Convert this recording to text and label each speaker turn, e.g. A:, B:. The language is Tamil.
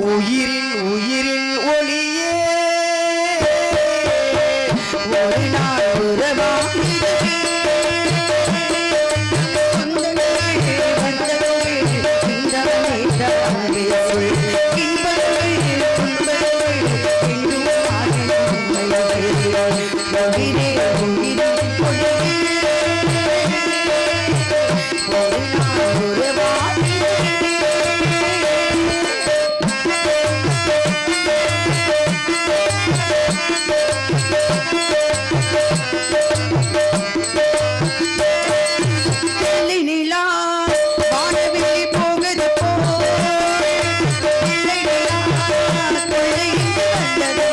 A: உயிரில் உயிரில் ஒளியே.
B: ஒரு நாள் உறவாக Amen.